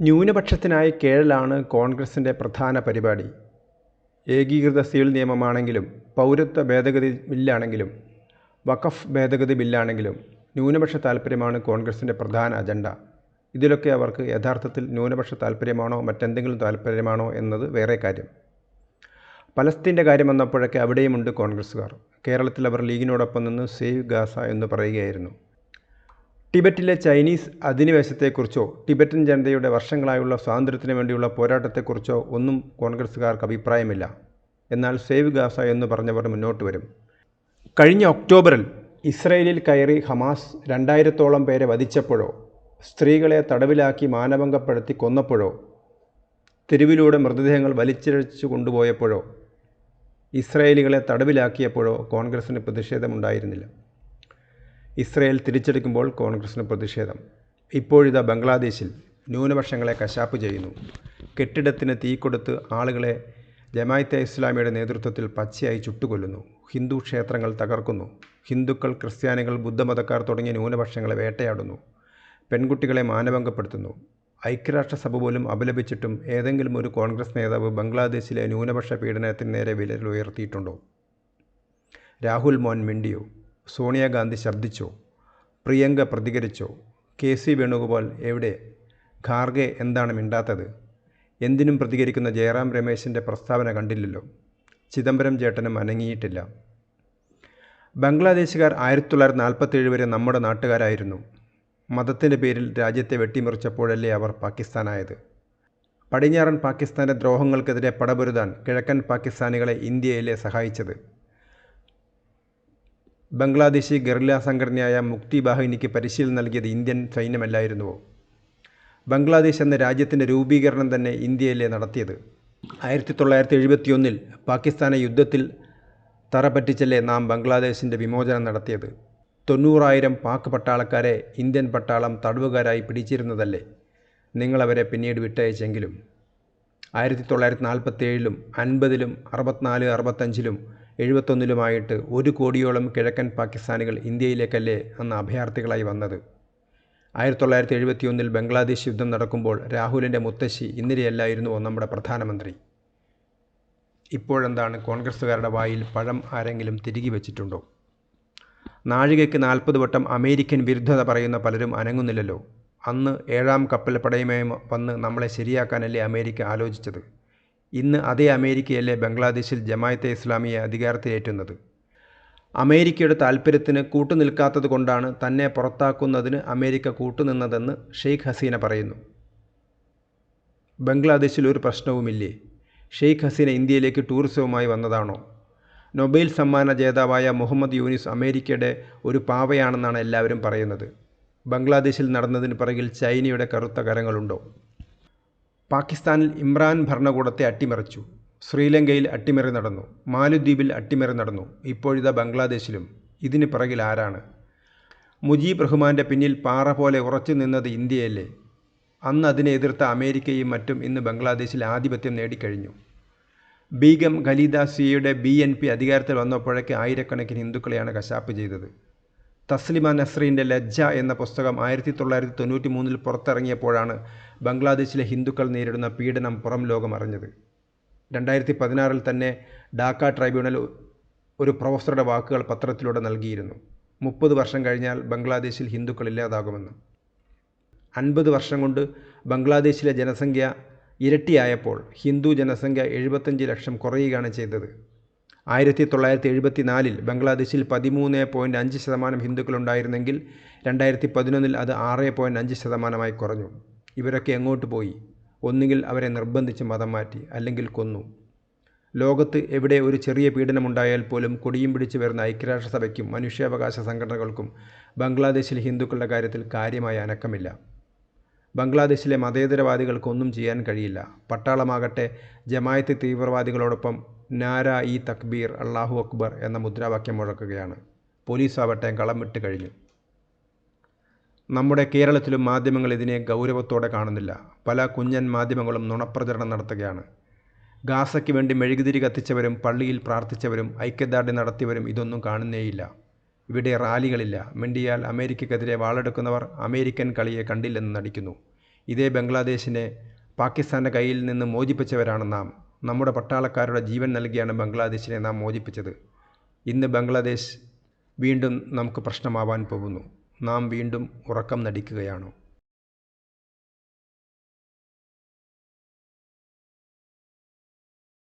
ന്യൂനപക്ഷത്തിനായി കേരളാണ് കോൺഗ്രസിന്റെ പ്രധാന പരിപാടി. ഏകീകൃത സിവിൽ നിയമമാണെങ്കിലും പൗരത്വ ഭേദഗതി ബില്ലാണെങ്കിലും വഖഫ് ഭേദഗതി ബില്ലാണെങ്കിലും ന്യൂനപക്ഷ താൽപ്പര്യമാണ് കോൺഗ്രസിന്റെ പ്രധാന അജണ്ട. ഇതിലൊക്കെ അവർക്ക് യഥാർത്ഥത്തിൽ ന്യൂനപക്ഷ താൽപ്പര്യമാണോ മറ്റെന്തെങ്കിലും താൽപ്പര്യമാണോ എന്നത് വേറെ കാര്യം. പലസ്തീന്റെ കാര്യം വന്നപ്പോഴൊക്കെ അവിടെയുമുണ്ട് കോൺഗ്രസ്സുകാർ. കേരളത്തിൽ അവർ ലീഗിനോടൊപ്പം നിന്ന് സേവ് ഗാസ എന്ന് പറയുകയായിരുന്നു. ടിബറ്റിലെ ചൈനീസ് അധിനിവേശത്തെക്കുറിച്ചോ ടിബറ്റൻ ജനതയുടെ വർഷങ്ങളായുള്ള സ്വാതന്ത്ര്യത്തിന് വേണ്ടിയുള്ള പോരാട്ടത്തെക്കുറിച്ചോ ഒന്നും കോൺഗ്രസ്സുകാർക്ക് അഭിപ്രായമില്ല. എന്നാൽ സേവ് ഗാസ എന്ന് പറഞ്ഞവർ മുന്നോട്ട് വരും. കഴിഞ്ഞ ഒക്ടോബറിൽ ഇസ്രയേലിൽ കയറി ഹമാസ് രണ്ടായിരത്തോളം പേരെ വധിച്ചപ്പോഴോ സ്ത്രീകളെ തടവിലാക്കി മാനഭംഗപ്പെടുത്തി കൊന്നപ്പോഴോ തെരുവിലൂടെ മൃതദേഹങ്ങൾ വലിച്ചിഴച്ചു കൊണ്ടുപോയപ്പോഴോ ഇസ്രയേലികളെ തടവിലാക്കിയപ്പോഴോ കോൺഗ്രസിന് പ്രതിഷേധമുണ്ടായിരുന്നില്ല. ഇസ്രയേൽ തിരിച്ചെടുക്കുമ്പോൾ കോൺഗ്രസിന് പ്രതിഷേധം. ഇപ്പോഴിതാ ബംഗ്ലാദേശിൽ ന്യൂനപക്ഷങ്ങളെ കശാപ്പ് ചെയ്യുന്നു. കെട്ടിടത്തിന് തീ കൊടുത്ത് ആളുകളെ ജമായത്തെ ഇസ്ലാമിയുടെ നേതൃത്വത്തിൽ പച്ചയായി ചുട്ടുകൊല്ലുന്നു. ഹിന്ദു ക്ഷേത്രങ്ങൾ തകർക്കുന്നു. ഹിന്ദുക്കൾ ക്രിസ്ത്യാനികൾ ബുദ്ധമതക്കാർ തുടങ്ങിയ ന്യൂനപക്ഷങ്ങളെ വേട്ടയാടുന്നു. പെൺകുട്ടികളെ മാനഭംഗപ്പെടുത്തുന്നു. ഐക്യരാഷ്ട്രസഭ പോലും അപലപിച്ചിട്ടും ഏതെങ്കിലും ഒരു കോൺഗ്രസ് നേതാവ് ബംഗ്ലാദേശിലെ ന്യൂനപക്ഷ പീഡനത്തിന് നേരെ വിരലുയർത്തിയിട്ടുണ്ടോ? രാഹുൽ മോൻ മിണ്ടിയോ? സോണിയാഗാന്ധി ശബ്ദിച്ചോ പ്രിയങ്ക പ്രതികരിച്ചോ? കെ സി വേണുഗോപാൽ എവിടെ? ഖാർഗെ എന്താണ് മിണ്ടാത്തത്? എന്തിനും പ്രതികരിക്കുന്ന ജയറാം രമേശിന്റെ പ്രസ്താവന കണ്ടില്ലല്ലോ. ചിദംബരം ചേട്ടനും അനങ്ങിയിട്ടില്ല. ബംഗ്ലാദേശുകാർ ആയിരത്തി തൊള്ളായിരത്തി നാൽപ്പത്തേഴ് വരെ നമ്മുടെ നാട്ടുകാരായിരുന്നു. മതത്തിന്റെ പേരിൽ രാജ്യത്തെ വെട്ടിമുറിച്ചപ്പോഴല്ലേ അവർ പാകിസ്ഥാനായത്? പടിഞ്ഞാറൻ പാകിസ്ഥാന്റെ ദ്രോഹങ്ങൾക്കെതിരെ പടപൊരുതാൻ കിഴക്കൻ പാകിസ്ഥാനികളെ ഇന്ത്യയിലെ സഹായിച്ചത് ബംഗ്ലാദേശി ഗറില്ല സംഘടനയായ മുക്തി ബാഹിനിക്ക് പരിശീലനം നൽകിയത് ഇന്ത്യൻ സൈന്യമല്ലായിരുന്നുവോ ബംഗ്ലാദേശ് എന്ന രാജ്യത്തിന്റെ രൂപീകരണം തന്നെ ഇന്ത്യയിലെ നടത്തിയത്. ആയിരത്തി തൊള്ളായിരത്തി എഴുപത്തിയൊന്നിൽ പാകിസ്ഥാനെ യുദ്ധത്തിൽ തറപറ്റിച്ചല്ലേ നാം ബംഗ്ലാദേശിന്റെ വിമോചനം നടത്തിയത്? തൊണ്ണൂറായിരം പാക് പട്ടാളക്കാരെ ഇന്ത്യൻ പട്ടാളം തടവുകാരായി പിടിച്ചിരുന്നതല്ലേ നിങ്ങളവരെ പിന്നീട് വിട്ടയച്ചെങ്കിലും? ആയിരത്തി തൊള്ളായിരത്തി നാൽപ്പത്തേഴിലും അൻപതിലും അറുപത്തിനാല് അറുപത്തഞ്ചിലും എഴുപത്തൊന്നിലുമായിട്ട് ഒരു കോടിയോളം കിഴക്കൻ പാകിസ്ഥാനികൾ ഇന്ത്യയിലേക്കല്ലേ അന്ന് അഭയാർത്ഥികളായി വന്നത്. ആയിരത്തി തൊള്ളായിരത്തി എഴുപത്തിയൊന്നിൽ ബംഗ്ലാദേശ് യുദ്ധം നടക്കുമ്പോൾ രാഹുലിന്റെ മുത്തശ്ശി ഇന്ദിരയല്ലായിരുന്നുവോ നമ്മുടെ പ്രധാനമന്ത്രി. ഇപ്പോഴെന്താണ് കോൺഗ്രസ്സുകാരുടെ വായിൽ പഴം ആരെങ്കിലും തിരികെ വെച്ചിട്ടുണ്ടോ? നാഴികയ്ക്ക് നാൽപ്പത് വട്ടം അമേരിക്കൻ വിരുദ്ധത പറയുന്ന പലരും അനങ്ങുന്നില്ലല്ലോ. അന്ന് ഏഴാം കപ്പൽ പടയുമായി വന്ന് നമ്മളെ ശരിയാക്കാനല്ലേ അമേരിക്ക ആലോചിച്ചത്? ഇന്ന് അതേ അമേരിക്കയല്ലേ ബംഗ്ലാദേശിൽ ജമായത്തെ ഇസ്ലാമിയെ അധികാരത്തിലേറ്റുന്നത് അമേരിക്കയുടെ താൽപ്പര്യത്തിന് കൂട്ടുനിൽക്കാത്തത് കൊണ്ടാണ് തന്നെ പുറത്താക്കുന്നതിന് അമേരിക്ക കൂട്ടുനിന്നതെന്ന് ഷെയ്ഖ് ഹസീന പറയുന്നു. ബംഗ്ലാദേശിൽ ഒരു പ്രശ്നവുമില്ലേ? ഷെയ്ഖ് ഹസീന ഇന്ത്യയിലേക്ക് ടൂറിസവുമായി വന്നതാണോ? നൊബേൽ സമ്മാന ജേതാവായ മുഹമ്മദ് യൂനിസ് അമേരിക്കയുടെ ഒരു പാവയാണെന്നാണ് എല്ലാവരും പറയുന്നത്. ബംഗ്ലാദേശിൽ നടന്നതിന് പിറകിൽ ചൈനയുടെ കറുത്ത കരങ്ങളുണ്ടോ? പാകിസ്ഥാനിൽ ഇമ്രാൻ ഭരണകൂടത്തെ അട്ടിമറിച്ചു. ശ്രീലങ്കയിൽ അട്ടിമറി നടന്നു. മാലദ്വീപിൽ അട്ടിമറി നടന്നു. ഇപ്പോഴിതാ ബംഗ്ലാദേശിലും. ഇതിന് പിറകിൽ ആരാണ്? മുജീബ് റഹ്മാന്റെ പിന്നിൽ പാറ പോലെ ഉറച്ചു നിന്നത് ഇന്ത്യയല്ലേ? അന്ന് അതിനെ എതിർത്ത അമേരിക്കയും മറ്റും ഇന്ന് ബംഗ്ലാദേശിൽ ആധിപത്യം നേടിക്കഴിഞ്ഞു. ബീഗം ഖലീദ സിയുടെ ബി എൻ പി അധികാരത്തിൽ വന്നപ്പോഴേക്ക് ആയിരക്കണക്കിന് ഹിന്ദുക്കളെയാണ് കശാപ്പ് ചെയ്തത്. തസ്ലിമ നസ്രീന്റെ ലജ്ജ എന്ന പുസ്തകം ആയിരത്തി തൊള്ളായിരത്തി തൊണ്ണൂറ്റി മൂന്നിൽ പുറത്തിറങ്ങിയപ്പോഴാണ് ബംഗ്ലാദേശിലെ ഹിന്ദുക്കൾ നേരിടുന്ന പീഡനം പുറം ലോകം അറിഞ്ഞത്. രണ്ടായിരത്തി പതിനാറിൽ തന്നെ ഡാക്ക ട്രൈബ്യൂണൽ ഒരു പ്രൊഫസറുടെ വാക്കുകൾ പത്രത്തിലൂടെ നൽകിയിരുന്നു. മുപ്പത് വർഷം കഴിഞ്ഞാൽ ബംഗ്ലാദേശിൽ ഹിന്ദുക്കൾ ഇല്ലാതാകുമെന്ന്. അൻപത് വർഷം കൊണ്ട് ബംഗ്ലാദേശിലെ ജനസംഖ്യ ഇരട്ടിയായപ്പോൾ ഹിന്ദു ജനസംഖ്യ എഴുപത്തഞ്ച് ലക്ഷം കുറയുകയാണ് ചെയ്തത്. ആയിരത്തി തൊള്ളായിരത്തി എഴുപത്തി നാലിൽ ബംഗ്ലാദേശിൽ പതിമൂന്ന് പോയിന്റ് അഞ്ച് ശതമാനം ഹിന്ദുക്കളുണ്ടായിരുന്നെങ്കിൽ രണ്ടായിരത്തി പതിനൊന്നിൽ അത് ആറ് പോയിന്റ് അഞ്ച് ശതമാനമായി കുറഞ്ഞു. ഇവരൊക്കെ എങ്ങോട്ട് പോയി? ഒന്നുകിൽ അവരെ നിർബന്ധിച്ച് മതം മാറ്റി അല്ലെങ്കിൽ കൊന്നു. ലോകത്ത് എവിടെ ഒരു ചെറിയ പീഡനമുണ്ടായാൽ പോലും കൊടിയും പിടിച്ചു വരുന്ന ഐക്യരാഷ്ട്രസഭയ്ക്കും മനുഷ്യാവകാശ സംഘടനകൾക്കും ബംഗ്ലാദേശിലെ ഹിന്ദുക്കളുടെ കാര്യത്തിൽ കാര്യമായ അനക്കമില്ല. ബംഗ്ലാദേശിലെ മതേതരവാദികൾക്കൊന്നും ചെയ്യാൻ കഴിയില്ല. പട്ടാളമാകട്ടെ ജമായത്ത് തീവ്രവാദികളോടൊപ്പം നാര ഇ തക്ബീർ അള്ളാഹു അക്ബർ എന്ന മുദ്രാവാക്യം മുഴക്കുകയാണ്. പോലീസ് ആവട്ടെ കളം വിട്ട് കഴിഞ്ഞു. നമ്മുടെ കേരളത്തിലും മാധ്യമങ്ങൾ ഇതിനെ ഗൗരവത്തോടെ കാണുന്നില്ല. പല കുഞ്ഞൻ മാധ്യമങ്ങളും നുണപ്രചരണം നടത്തുകയാണ്. ഗാസയ്ക്ക് വേണ്ടി മെഴുകുതിരി കത്തിച്ചവരും പള്ളിയിൽ പ്രാർത്ഥിച്ചവരും ഐക്യദാർഢ്യം നടത്തിയവരും ഇതൊന്നും കാണുന്നേയില്ല. ഇവിടെ റാലികളില്ല. മിണ്ടിയാൽ അമേരിക്കക്കെതിരെ വാളെടുക്കുന്നവർ അമേരിക്കൻ കളിയെ കണ്ടില്ലെന്ന് നടിക്കുന്നു. ഇതേ ബംഗ്ലാദേശിനെ പാകിസ്ഥാന്റെ കയ്യിൽ നിന്ന് മോചിപ്പിച്ചവരാണ് നാം. നമ്മുടെ പട്ടാളക്കാരുടെ ജീവൻ നൽകിയാണ് ബംഗ്ലാദേശിനെ നാം മോചിപ്പിച്ചത്. ഇന്ന് ബംഗ്ലാദേശ് വീണ്ടും നമുക്ക് പ്രശ്നമാവാൻ പോകുന്നു. നാം വീണ്ടും ഉറക്കം നടിക്കുകയാണോ.